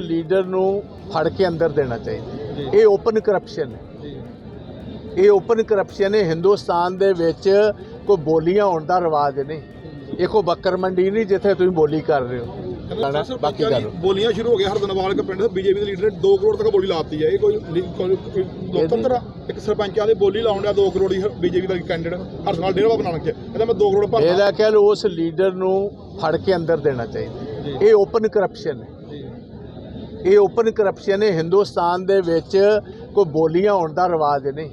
Leader ਨੂੰ ਫੜ ਕੇ ਅੰਦਰ ਦੇਣਾ ਚਾਹੀਦਾ। ਇਹ ਓਪਨ ਕਰਪਸ਼ਨ ਹੈ। ਇਹ ਓਪਨ ਕਰਪਸ਼ਨ ਹੈ। ਹਿੰਦੁਸਤਾਨ ਦੇ ਵਿੱਚ ਕੋਈ ਬੋਲੀਆਂ ਹੋਣ ਦਾ ਰਿਵਾਜ ਨਹੀਂ। ਇਹ ਕੋਈ ਬੱਕਰ ਮੰਡੀ ਨਹੀਂ ਜਿੱਥੇ ਤੁਸੀਂ ਬੋਲੀ ਕਰ ਰਹੇ ਹੋ। ਬਾਕੀ ਕਰੋ ਬੋਲੀਆਂ ਸ਼ੁਰੂ ਹੋ ਗਈਆਂ। ਹਰਦਨਵਾਲ ਕੇ ਪਿੰਡ ਦੇ ਬੀਜੇਪੀ ਦੇ ਲੀਡਰ ਨੇ 2 ਕਰੋੜ ਤੱਕ ਬੋਲੀ ਲਾਤੀ ਹੈ। ਇਹ ਕੋਈ ਲੋਕਤੰਤਰ ਇੱਕ ਸਰਪੰਚਾਂ ਦੇ ਬੋਲੀ ਲਾਉਣ ਦਾ 2 ਕਰੋੜ ਦੀ ਬੀਜੇਪੀ ਦਾ ਕੈਂਡੀਡੇਟ ਹਰ ਸਾਲ ਡੇਢ ਬਣਾ ਕੇ ਕਹਿੰਦਾ ਮੈਂ 2 ਕਰੋੜ ਭਰਦਾ। ਇਹਦਾ ਕਹਿ ਲਓ ਉਸ ਲੀਡਰ ਨੂੰ ਫੜ ਕੇ ਅੰਦਰ ਦੇਣਾ ਚਾਹੀਦਾ। ਇਹ ਓਪਨ ਕਰਪਸ਼ਨ ਹੈ। ਇਹ ਓਪਨ ਕਰਪਸ਼ਨ ਹੈ। ਹਿੰਦੁਸਤਾਨ ਦੇ ਵਿੱਚ ਕੋਈ ਬੋਲੀਆਂ ਹੋਣ ਦਾ ਰਿਵਾਜ ਨਹੀਂ।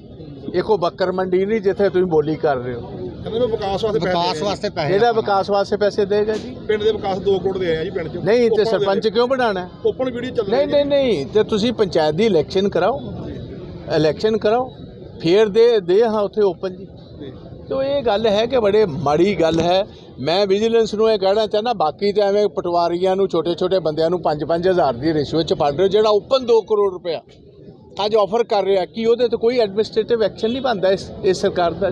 ਇਹ ਕੋਈ ਬੱਕਰ ਮੰਡੀ ਨਹੀਂ ਜਿੱਥੇ ਤੁਸੀਂ ਬੋਲੀ ਕਰ ਰਹੇ ਹੋ। ਕਹਿੰਦੇ ਮੈਂ ਵਿਕਾਸ ਵਾਸਤੇ ਪੈਸੇ ਵਿਕਾਸ ਵਾਸਤੇ ਪੈਸੇ ਜਿਹੜਾ ਵਿਕਾਸ ਵਾਸਤੇ ਪੈਸੇ ਦੇਗਾ ਜੀ। ਪਿੰਡ ਦੇ ਵਿਕਾਸ 2 ਕਰੋੜ ਦੇ ਆਏ ਆ ਜੀ ਪਿੰਡ 'ਚ। ਨਹੀਂ ਤੇ ਸਰਪੰਚ ਕਿਉਂ ਬਣਾਣਾ ਓਪਨ ਵੀਡੀਓ ਚੱਲ ਨਹੀਂ ਨਹੀਂ ਨਹੀਂ ਤੇ ਤੁਸੀਂ ਪੰਚਾਇਤ ਦੀ ਇਲੈਕਸ਼ਨ ਕਰਾਓ। ਇਲੈਕਸ਼ਨ ਕਰਾਓ। ਫੇਰ ਦੇ ਦੇ ਹਾਂ ਉੱਥੇ ਓਪਨ ਜੀ। ਤੋ ਇਹ ਗੱਲ ਹੈ ਕਿ ਬੜੇ ਮਾੜੀ ਗੱਲ ਹੈ। ਮੈਂ ਵਿਜੀਲੈਂਸ ਨੂੰ ਇਹ ਕਹਿਣਾ ਚਾਹੁੰਦਾ ਬਾਕੀ ਤਾਂ ਐਵੇਂ ਪਟਵਾਰੀਆਂ ਨੂੰ ਛੋਟੇ ਛੋਟੇ ਬੰਦਿਆਂ ਨੂੰ 5-5000 ਦੀ ਰਿਸ਼ਵਤ ਚ ਫੜ ਰਹੇ ਹੋ, ਜਿਹੜਾ ਓਪਨ 2 ਕਰੋੜ ਰੁਪਇਆ ਅੱਜ ਆਫਰ ਕਰ ਰਿਹਾ ਕਿ ਉਹਦੇ ਤੇ ਕੋਈ ਐਡਮਿਨਿਸਟ੍ਰੇਟਿਵ ਐਕਸ਼ਨ ਨਹੀਂ ਬਣਦਾ ਇਸ ਇਸ ਸਰਕਾਰ ਦਾ?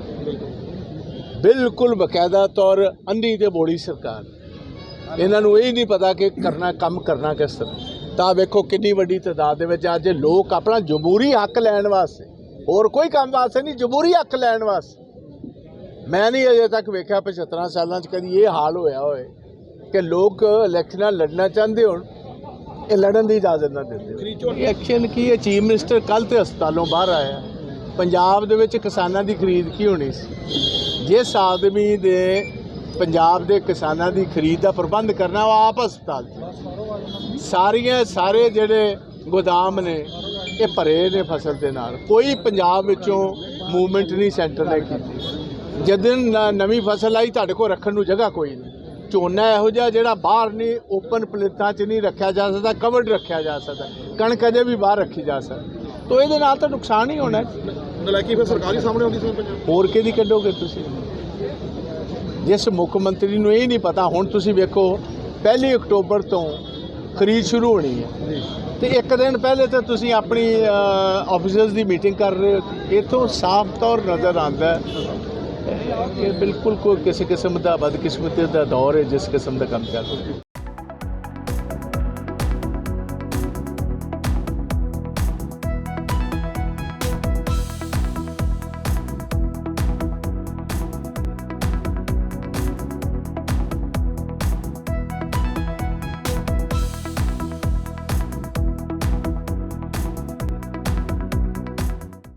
ਬਿਲਕੁਲ ਬਕਾਇਦਾ ਤੌਰ ਅੰਨੀ ਤੇ ਬੋੜੀ ਸਰਕਾਰ। ਇਹਨਾਂ ਨੂੰ ਇਹ ਨਹੀਂ ਪਤਾ ਕਿ ਕਰਨਾ ਕੰਮ ਕਰਨਾ ਕਿਸ ਤਰ੍ਹਾਂ। ਤਾਂ ਵੇਖੋ ਕਿੰਨੀ ਵੱਡੀ ਤਾਦਾਦ ਦੇ ਵਿੱਚ ਅੱਜ ਲੋਕ ਆਪਣਾ ਜਮਹੂਰੀ ਹੱਕ ਲੈਣ ਵਾਸਤੇ ਹੋਰ ਕੋਈ ਕੰਮ ਵਾਸਤੇ ਨਹੀਂ ਜਮਹੂਰੀ ਹੱਕ ਲੈਣ ਵਾਸਤੇ। ਮੈਂ ਨਹੀਂ ਅਜੇ ਤੱਕ ਵੇਖਿਆ 75 ਸਾਲਾਂ 'ਚ ਕਦੀ ਇਹ ਹਾਲ ਹੋਇਆ ਹੋਏ ਕਿ ਲੋਕ ਇਲੈਕਸ਼ਨਾਂ ਲੜਨਾ ਚਾਹੁੰਦੇ ਹੋਣ ਇਹ ਲੜਨ ਦੀ ਇਜਾਜ਼ਤ ਨਾ ਦਿੰਦੇ ਐਕਸ਼ਨ ਕੀ ਹੈ? ਚੀਫ ਮਿਨਿਸਟਰ ਕੱਲ ਤੇ ਹਸਪਤਾਲੋਂ ਬਾਹਰ ਆਇਆ। ਪੰਜਾਬ ਦੇ ਵਿੱਚ ਕਿਸਾਨਾਂ ਦੀ ਖਰੀਦ ਕੀ ਹੋਣੀ ਸੀ? ਜਿਸ ਆਦਮੀ ਦੇ ਪੰਜਾਬ ਦੇ ਕਿਸਾਨਾਂ ਦੀ ਖਰੀਦ ਦਾ ਪ੍ਰਬੰਧ ਕਰਨਾ ਉਹ ਆਪ ਹਸਪਤਾਲ ਸਾਰੀਆਂ ਸਾਰੇ ਜਿਹੜੇ ਗੋਦਾਮ ਨੇ ਇਹ ਭਰੇ ਨੇ ਫਸਲ ਦੇ ਨਾਲ। ਕੋਈ ਪੰਜਾਬ ਵਿੱਚੋਂ ਮੂਵਮੈਂਟ ਨਹੀਂ ਸੈਂਟਰ ਨੇ ਕੀਤੀ। ਜਦੋਂ ਨਵੀਂ ਫਸਲ ਆਈ ਤੁਹਾਡੇ ਕੋਲ ਰੱਖਣ ਨੂੰ ਜਗ੍ਹਾ ਕੋਈ ਨਹੀਂ। ਝੋਨਾ ਇਹੋ ਜਿਹਾ ਜਿਹੜਾ ਬਾਹਰ ਨਹੀਂ ਓਪਨ ਪਲੇਟਾਂ 'ਚ ਨਹੀਂ ਰੱਖਿਆ ਜਾ ਸਕਦਾ ਕਵਰਡ ਰੱਖਿਆ ਜਾ ਸਕਦਾ। ਕਣਕ ਅਜੇ ਵੀ ਬਾਹਰ ਰੱਖੀ ਜਾ ਸਕਦੀ। ਤੋ ਇਹਦੇ ਨਾਲ ਤਾਂ ਨੁਕਸਾਨ ਹੀ ਹੋਣਾ। ਹੈ। ਨਲਾਇਕੀ ਫਿਰ ਸਰਕਾਰੀ ਸਾਹਮਣੇ ਆਉਂਦੀ ਸੀ ਪੰਜਾਬ। ਹੋਰ ਕਿਹਦੀ ਕੱਢੋਗੇ ਤੁਸੀਂ? ਜਿਸ ਮੁੱਖ ਮੰਤਰੀ ਨੂੰ ਇਹ ਨਹੀਂ ਪਤਾ ਹੁਣ ਤੁਸੀਂ ਵੇਖੋ ਪਹਿਲੀ ਅਕਤੂਬਰ ਤੋਂ ਖਰੀਦ ਸ਼ੁਰੂ ਹੋਣੀ ਹੈ। ਤੇ ਇੱਕ ਦਿਨ ਪਹਿਲੇ ਤਾਂ ਤੁਸੀਂ ਆਪਣੀ ਆਫੀਸਰਸ ਦੀ ਮੀਟਿੰਗ ਕਰ ਰਹੇ ਹੋ। ਇਥੋਂ ਸਾਫ਼ ਤੌਰ ਨਜ਼ਰ ਆਉਂਦਾ ਇਹ ਬਿਲਕੁਲ ਕੋਈ ਕਿਸੇ ਕਿਸਮ ਦਾ ਬਦਕਿਸਮਤੀ ਦਾ ਦੌਰ ਹੈ, ਜਿਸ ਕਿਸਮ ਦਾ ਕੰਮ ਚੱਲ ਰਿਹਾ।